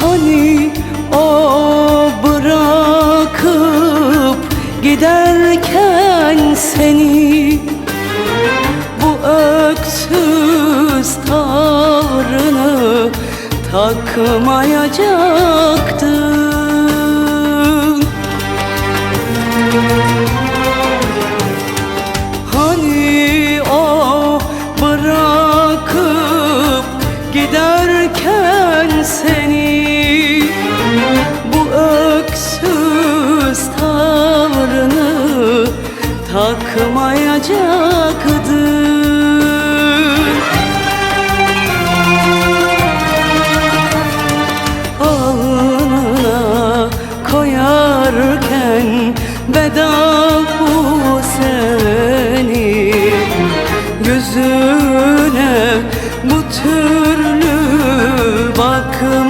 Hani o bırakıp giderken seni Bu öksüz tavrını takmayacaktın. Hani o bırakıp giderken seni akmayacaktı Alnına koyarken veda bu seni. Gözüne bu türlü bakma